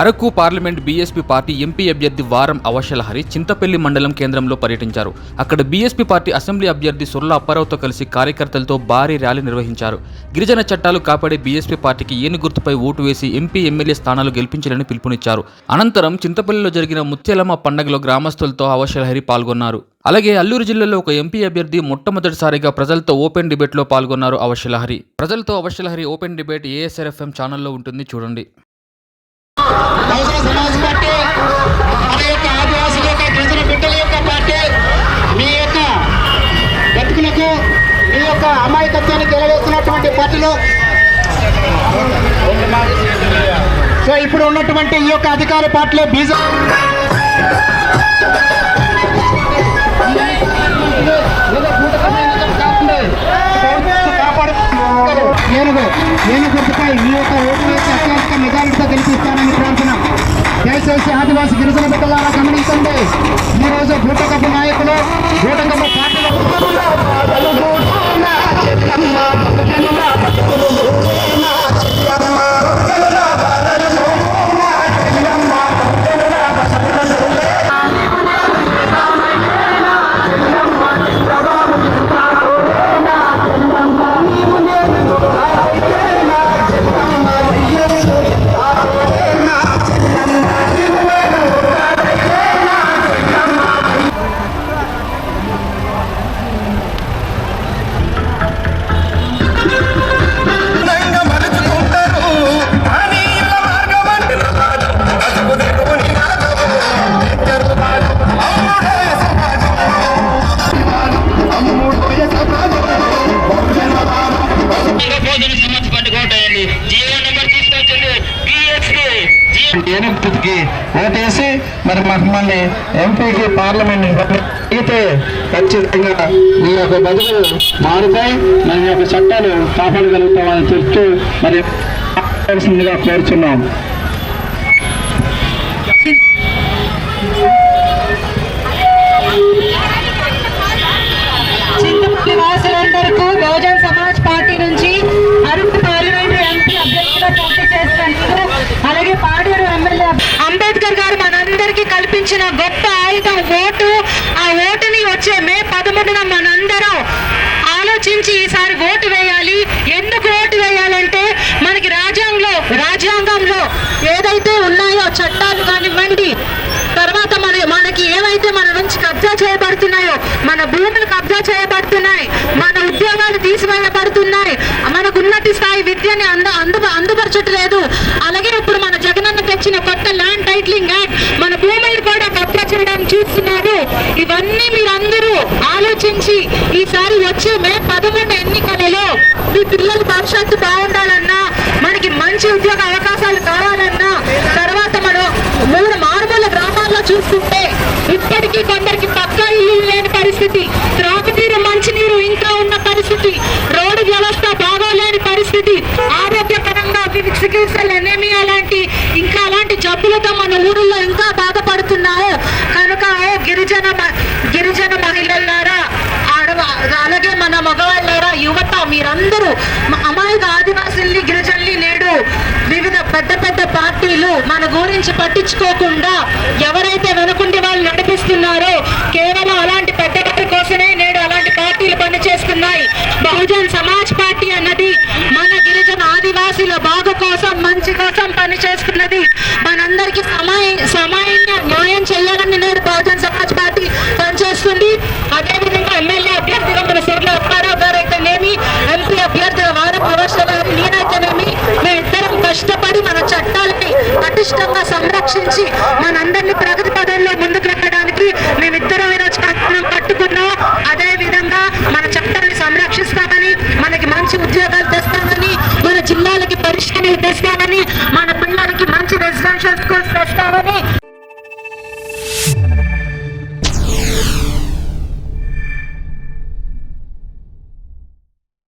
Araku parliament BSP party MP అభ్యర్థి వారం అవశలహరి చింతపల్లి మండలం కేంద్రంలో పర్యటించారు. అక్కడ బీఎస్పీ పార్టీ అసెంబ్లీ అభ్యర్థి సుర్ల అప్పారావుతో కలిసి కార్యకర్తలతో భారీ ర్యాలీ నిర్వహించారు. గిరిజన చట్టాలు కాపాడే బీఎస్పీ పార్టీకి ఏను గుర్తుపై ఓటు వేసి ఎంపీ ఎమ్మెల్యే స్థానాలు గెలిపించాలని పిలుపునిచ్చారు. అనంతరం చింతపల్లిలో జరిగిన ముత్యాలమ్మ పండగలో గ్రామస్తులతో అవశలహరి పాల్గొన్నారు. అలాగే అల్లూరు జిల్లాలో ఒక ఎంపీ అభ్యర్థి మొట్టమొదటిసారిగా ప్రజలతో ఓపెన్ డిబేట్లో పాల్గొన్నారు అవశలహరి. ప్రజలతో అవశలహరి ఓపెన్ డిబేట్ ఏఎస్ఆర్ఎఫ్ఎం ఛానల్లో ఉంటుంది చూడండి. బహుజన సమాజ్ పార్టీ మన యొక్క ఆదివాసుల యొక్క గిరిజన బిడ్డల యొక్క పార్టీ మీ యొక్క బతుకులకు మీ యొక్క అమాయకత్వాన్ని గెలవేస్తున్నటువంటి పార్టీలో. సో ఇప్పుడు ఉన్నటువంటి ఈ యొక్క అధికార పార్టీలో బీజేపీ నేను నేను గుర్తుపై మీ యొక్క ఓటు వేసి అత్యధిక మెజారిటీతో గెలిపిస్తానని దయచేసి ఆదివాసీ గిరిజన బిడ్డలారా గమనించండి. ఈరోజు రోజు భూటకపు నాయకులు భూటకపు పార్టీలు ఏనుగుకి ఓటేసి మరి మమ్మల్ని ఎంపీకి పార్లమెంట్ అయితే ఖచ్చితంగా మీ యొక్క బదులు మారుతాయి. మన యొక్క చట్టాలు కాపాడగలుగుతామని చెప్తూ మరి కావాల్సిందిగా కోరుచున్నాం. చింతపల్లి సమాజ్ పార్టీ నుంచి అరకు పార్లమెంటరీ ఎంపీ అభ్యర్థిగా పోటీ చేస్తున్నందుకు అలాగే పాడేరు ఎమ్మెల్యే అంబేద్కర్ గారు మనందరికీ కల్పించిన గొప్ప ఆయుధం ఓటు. ఆ ఓటుని వచ్చే మే పదమూడున మనందరం ఆలోచించి ఈసారి ఓటు వేయాలి. ఎందుకు ఓటు వేయాలంటే మనకి రాజ్యాంగంలో రాజ్యాంగంలో ఏదైతే ఉన్నాయో చట్టాలు కానివ్వండి తర్వాత మన మనకి ఏవైతే మన నుంచి కబ్జా చేయబడుతున్నాయో మన భూములు కబ్జా చేయబడుతున్నాయి మన ఉద్యోగాలు తీసివేయబడుతున్నాయి మనకు ఉన్నత స్థాయి విద్యని అంద అందు అందుపరచట్లేదు అలాగే ఇప్పుడు మన జగనన్న తెచ్చిన కొత్త ల్యాండ్ టైటిలింగ్ యాక్ట్ మన భూములు కూడా కబ్జా చేయడం చూస్తున్నారు ఇవన్నీ మీరందరూ ఆలోచించి ఈసారి వచ్చే మే పదకొండు ఎన్నికలలో మీ పిల్లల భవిష్యత్తు బాగుండాలన్నా మనకి మంచి ఉద్యోగ అవకాశాలు కావాలన్నా తర్వాత మనం మూడు మారుమూల గ్రామాల్లో చూసుకుంటే ఇప్పటికీ కొందరికి పక్కా ఇల్లు లేని పరిస్థితి త్రాగునీరు మంచినీరు ఇంకా ఉన్న పరిస్థితి రోడ్డు వ్యవస్థ బాగోలేని పరిస్థితి ఆరోగ్యపరంగా చికిత్సలు ఎనేమియా లాంటి ఇంకా అలాంటి జబ్బులతో మన ఊరిలో ఇంకా బాధపడుతున్నాము కనుక ఓ గిరిజన మ- గిరిజన మహిళలారా ఆడవ అలాగే మన మగవాళ్ళారా యువత మీరందరూ అమాయక ఆదివాసుల్ని గిరిజనుల్ని నేడు వివిధ పెద్ద పెద్ద పార్టీలు మన గురించి పట్టించుకోకుండా ఎవరైతే వెనుకుండి వాళ్ళు నడిపిస్తున్నారో కేవలం అలాంటి పెద్ద వారి కోసమే నేడు అలాంటి పార్టీలు పనిచేస్తున్నాయి. బహుజన్ సమాజ్ పార్టీ అన్నది మన గిరిజన ఆదివాసుల బాగు కోసం మంచి కోసం పనిచేస్తున్నది. మనందరికీ సమాయ సమాయంగా న్యాయం చేయాలని నేడు బహుజన్ సమాజ్ పార్టీ పనిచేస్తుంది. అదేవిధంగా ఎమ్మెల్యే అధికారం అవసరాలు లీనైతేనేమి కష్టపడి మన చట్టాలని పటిష్టంగా సంరక్షించి మనందరినీ ప్రగతి పదంలో ముందుకు నెట్టడానికి మేమిద్దరం ఈరోజు కట్నం కట్టుకున్నాం. అదే విధంగా మన చట్టాన్ని సంరక్షిస్తామని మనకి మంచి ఉద్యోగాలు తెస్తామని మన జిల్లాలకి పరిష్కరి తెస్తామని మన పిల్లలకి మంచి రెసిడెన్షియల్ స్కూల్స్ తెస్తామని